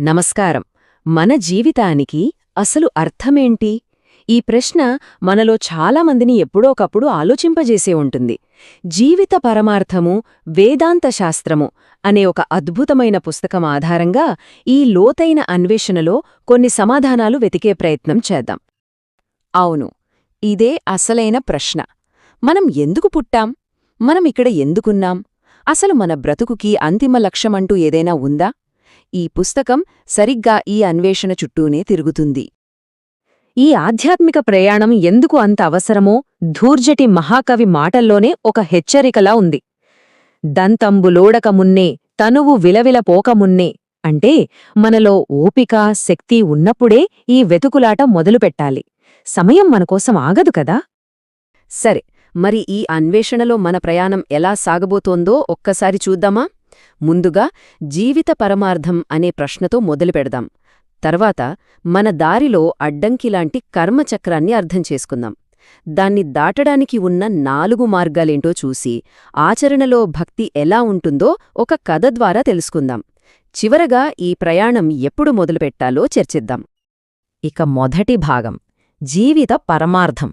నమస్కారం. మన జీవితానికి అసలు అర్థమేంటి? ఈ ప్రశ్న మనలో చాలామందిని ఎప్పుడోకప్పుడు ఆలోచింపజేసే ఉంటుంది. జీవిత పరమార్థము వేదాంత శాస్త్రము అనే ఒక అద్భుతమైన పుస్తకం ఆధారంగా ఈ లోతైన అన్వేషణలో కొన్ని సమాధానాలు వెతికే ప్రయత్నం చేద్దాం. అవును ఇదే అసలైన ప్రశ్న. మనం ఎందుకు పుట్టాం? మనం ఇక్కడ ఎందుకున్నాం? అసలు మన బ్రతుకుకి అంతిమ లక్ష్యమంటూ ఏదైనా ఉందా? ఈ పుస్తకం సరిగ్గా ఈ అన్వేషణ చుట్టూనే తిరుగుతుంది. ఈ ఆధ్యాత్మిక ప్రయాణం ఎందుకు అంత అవసరమో ధూర్జటి మహాకవి మాటల్లోనే ఒక హెచ్చరికలా ఉంది. దంతంబులోడకమున్నే తనువు విలవిలపోకమున్నే అంటే మనలో ఓపిక శక్తి ఉన్నప్పుడే ఈ వెతుకులాట మొదలుపెట్టాలి. సమయం మనకోసం ఆగదు కదా? సరే మరి ఈ అన్వేషణలో మన ప్రయాణం ఎలా సాగబోతోందో ఒక్కసారి చూద్దామా? ముందుగా జీవిత పరమార్థం అనే ప్రశ్నతో మొదలుపెడదాం తర్వాత మన దారిలో అడ్డంకిలాంటి కర్మచక్రాన్ని అర్థం చేసుకుందాం. దాన్ని దాటడానికి ఉన్న నాలుగు మార్గాలేంటో చూసి ఆచరణలో భక్తి ఎలా ఉంటుందో ఒక కథ ద్వారా తెలుసుకుందాం. చివరగా ఈ ప్రయాణం ఎప్పుడు మొదలుపెట్టాలో చర్చిద్దాం. ఇక మొదటి భాగం జీవిత పరమార్థం.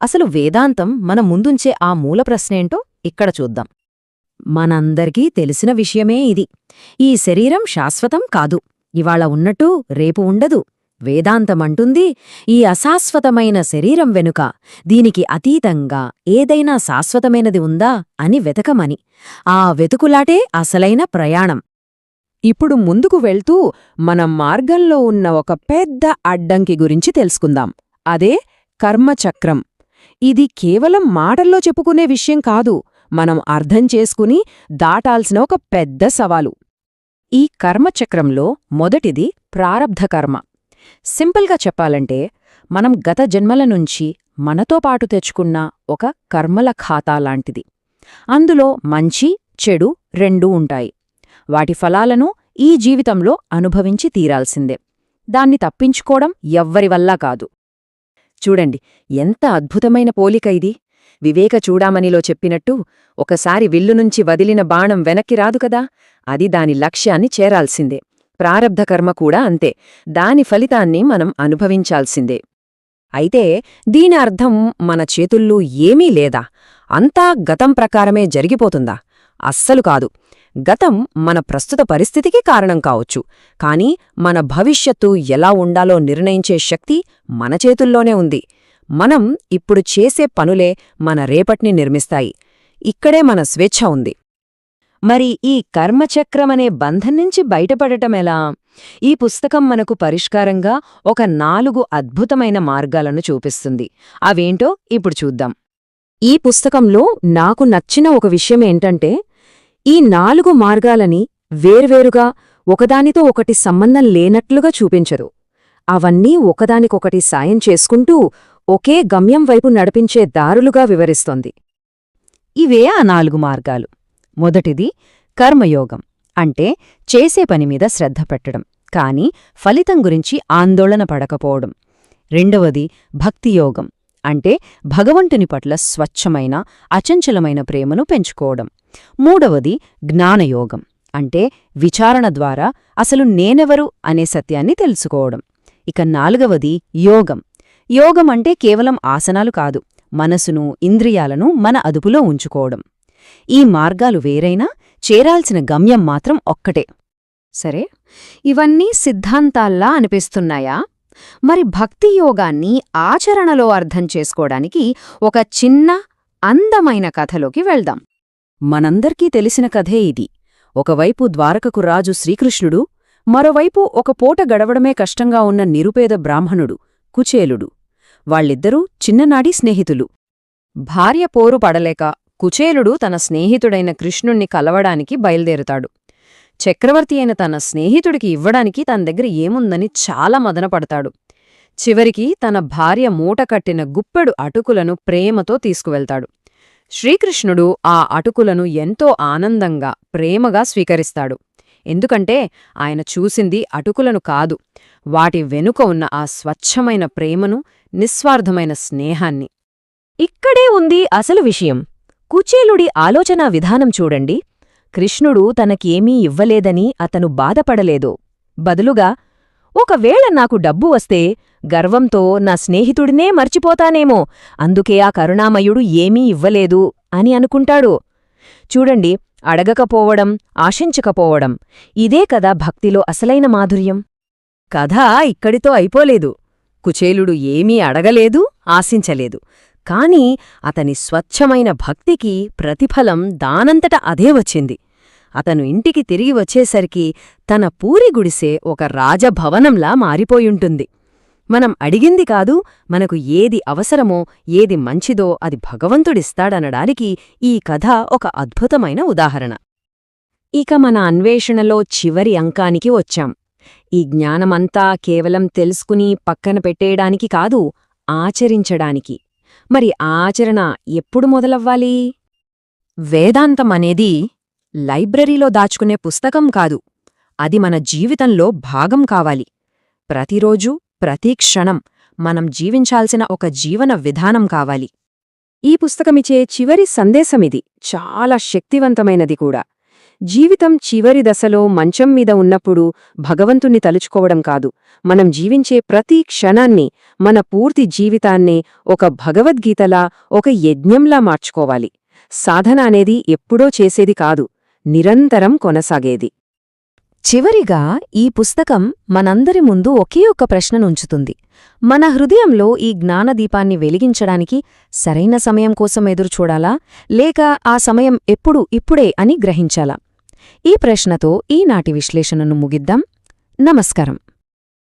అసలు వేదాంతం మన ముందుంచే ఆ మూల ప్రశ్నేంటో ఇక్కడ చూద్దాం. మనందరికీ తెలిసిన విషయమే ఇది. ఈ శరీరం శాశ్వతం కాదు. ఇవాళ ఉన్నట్టు రేపు ఉండదు. వేదాంతమంటుంది ఈ అశాశ్వతమైన శరీరం వెనుక దీనికి అతీతంగా ఏదైనా శాశ్వతమైనది ఉందా అని వెతకమని. ఆ వెతుకులాటే అసలైన ప్రయాణం. ఇప్పుడు ముందుకు వెళ్తూ మన మార్గంలో ఉన్న ఒక పెద్ద అడ్డంకి గురించి తెలుసుకుందాం. అదే కర్మచక్రం. ఇది కేవలం మాటల్లో చెప్పుకునే విషయం కాదు. మనం అర్థం చేసుకుని దాటాల్సిన ఒక పెద్ద సవాలు. ఈ కర్మచక్రంలో మొదటిది ప్రారబ్ధ కర్మ. సింపుల్గా చెప్పాలంటే మనం గత జన్మల నుంచి మనతో పాటు తెచ్చుకున్న ఒక కర్మల ఖాతా లాంటిది. అందులో మంచి చెడు రెండూ ఉంటాయి. వాటి ఫలాలను ఈ జీవితంలో అనుభవించి తీరాల్సిందే. దాన్ని తప్పించుకోవడం ఎవ్వరివల్లా కాదు. చూడండి ఎంత అద్భుతమైన పోలిక ఇది! వివేక చూడామణిలో చెప్పినట్టు ఒకసారి విల్లునుంచి వదిలిన బాణం వెనక్కి రాదు కదా? అది దాని లక్ష్యాన్ని చేరాల్సిందే. ప్రారబ్ధకర్మ కూడా అంతే. దాని ఫలితాన్ని మనం అనుభవించాల్సిందే. అయితే దీని అర్థం మన చేతుల్లో ఏమీ లేదా? అంతా గతం ప్రకారమే జరిగిపోతుందా? అస్సలు కాదు. గతం మన ప్రస్తుత పరిస్థితికి కారణం కావచ్చు. కాని మన భవిష్యత్తు ఎలా ఉండాలో నిర్ణయించే శక్తి మన చేతుల్లోనే ఉంది. మనం ఇప్పుడు చేసే పనులే మన రేపటిని నిర్మిస్తాయి. ఇక్కడే మన స్వేచ్ఛ ఉంది. మరి ఈ కర్మచక్రమనే బంధం నుంచి బయటపడటమెలా ఈ పుస్తకం మనకు పరిష్కారంగా ఒక నాలుగు అద్భుతమైన మార్గాలను చూపిస్తుంది. అవేంటో ఇప్పుడు చూద్దాం. ఈ పుస్తకంలో నాకు నచ్చిన ఒక విషయమేంటంటే ఈ నాలుగు మార్గాలని వేర్వేరుగా ఒకదానితో ఒకటి సంబంధం లేనట్లుగా చూపించరు. అవన్నీ ఒకదానికొకటి సాయం చేసుకుంటూ ఒకే గమ్యం వైపు నడిపించే దారులుగా వివరిస్తోంది. ఇవే ఆ నాలుగు మార్గాలు. మొదటిది కర్మయోగం అంటే చేసే పనిమీద శ్రద్ధ పెట్టడం కాని ఫలితం గురించి ఆందోళన పడకపోవడం. రెండవది భక్తియోగం అంటే భగవంతుని పట్ల స్వచ్ఛమైన అచంచలమైన ప్రేమను పెంచుకోవడం. మూడవది జ్ఞానయోగం అంటే విచారణ ద్వారా అసలు నేనెవరు అనే సత్యాన్ని తెలుసుకోవడం. ఇక నాలుగవది యోగం యోగం అంటే కేవలం ఆసనాలు కాదు మనసును ఇంద్రియాలను మన అదుపులో ఉంచుకోవడం. ఈ మార్గాలు వేరైనా చేరాల్సిన గమ్యం మాత్రం ఒక్కటే. సరే ఇవన్నీ సిద్ధాంతాల్లా అనిపిస్తున్నాయా? మరి భక్తి యోగాన్ని ఆచరణలో అర్థం చేసుకోవడానికి ఒక చిన్న అందమైన కథలోకి వెళ్దాం. మనందరికీ తెలిసిన కథే ఇది. ఒకవైపు ద్వారకకు రాజు శ్రీకృష్ణుడు మరోవైపు ఒక పూట గడవడమే కష్టంగా ఉన్న నిరుపేద బ్రాహ్మణుడు కుచేలుడు. వాళ్ళిద్దరూ చిన్ననాడి స్నేహితులు. భార్య పోరు పడలేక కుచేలుడు తన స్నేహితుడైన కృష్ణుణ్ణి కలవడానికి బయలుదేరుతాడు. చక్రవర్తి అయిన తన స్నేహితుడికి ఇవ్వడానికి తన దగ్గర ఏముందని చాలా మదనపడతాడు. చివరికి తన భార్య మూటకట్టిన గుప్పెడు అటుకులను ప్రేమతో తీసుకువెళ్తాడు. శ్రీకృష్ణుడు ఆ అటుకులను ఎంతో ఆనందంగా ప్రేమగా స్వీకరిస్తాడు. ఎందుకంటే ఆయన చూసింది అటుకులను కాదు వాటి వెనుక ఉన్న ఆ స్వచ్ఛమైన ప్రేమను నిస్వార్థమైన స్నేహాన్ని. ఇక్కడే ఉంది అసలు విషయం. కుచేలుడి ఆలోచనా విధానం చూడండి. కృష్ణుడు తనకేమీ ఇవ్వలేదని అతను బాధపడలేదు. బదులుగా ఒకవేళ నాకు డబ్బు వస్తే గర్వంతో నా స్నేహితుడినే మర్చిపోతానేమో అందుకే ఆ కరుణామయుడు ఏమీ ఇవ్వలేదు అని అనుకుంటాడు. చూడండి అడగకపోవడం ఆశించకపోవడం ఇదే కదా భక్తిలో అసలైన మాధుర్యం. కథ ఇక్కడితో అయిపోలేదు. కుచేలుడు ఏమీ అడగలేదు ఆశించలేదు. కాని అతని స్వచ్ఛమైన భక్తికి ప్రతిఫలం దానంతట అదే వచ్చింది. అతను ఇంటికి తిరిగి వచ్చేసరికి తన పూరి గుడిసే ఒక రాజభవనంలా మారిపోయుంటుంది. మనం అడిగింది కాదు మనకు ఏది అవసరమో ఏది మంచిదో అది భగవంతుడిస్తాడనడానికి ఈ కథ ఒక అద్భుతమైన ఉదాహరణ. ఇక మన అన్వేషణలో చివరి అంకానికి వచ్చాం. ఈ జ్ఞానమంతా కేవలం తెలుసుకుని పక్కన పెట్టేయడానికి కాదు ఆచరించడానికి. మరి ఆచరణ ఎప్పుడు మొదలవ్వాలి? వేదాంతం అనేది లైబ్రరీలో దాచుకునే పుస్తకం కాదు అది మన జీవితంలో భాగం కావాలి. ప్రతిరోజూ ప్రతి క్షణం మనం జీవించాల్సిన ఒక జీవన విధానం కావాలి. ఈ పుస్తకమిచ్చే చివరి సందేశమిది చాలా శక్తివంతమైనది కూడా. జీవితం చివరి దశలో మంచం మీద ఉన్నప్పుడు భగవంతుణ్ణి తలుచుకోవడం కాదు. మనం జీవించే ప్రతి క్షణాన్ని మన పూర్తి జీవితాన్నే ఒక భగవద్గీతలా ఒక యజ్ఞంలా మార్చుకోవాలి. సాధన అనేది ఎప్పుడో చేసేది కాదు నిరంతరం కొనసాగేది. చివరిగా ఈ పుస్తకం మనందరి ముందు ఒకే ఒక్క ప్రశ్ననుంచుతుంది మన హృదయంలో ఈ జ్ఞానదీపాన్ని వెలిగించడానికి సరైన సమయం కోసం ఎదురుచూడాలా? లేక ఆ సమయం ఎప్పుడు ఇప్పుడే అని గ్రహించాలా? ఈ ప్రశ్నతో ఈనాటి విశ్లేషణను ముగిద్దాం. నమస్కారం.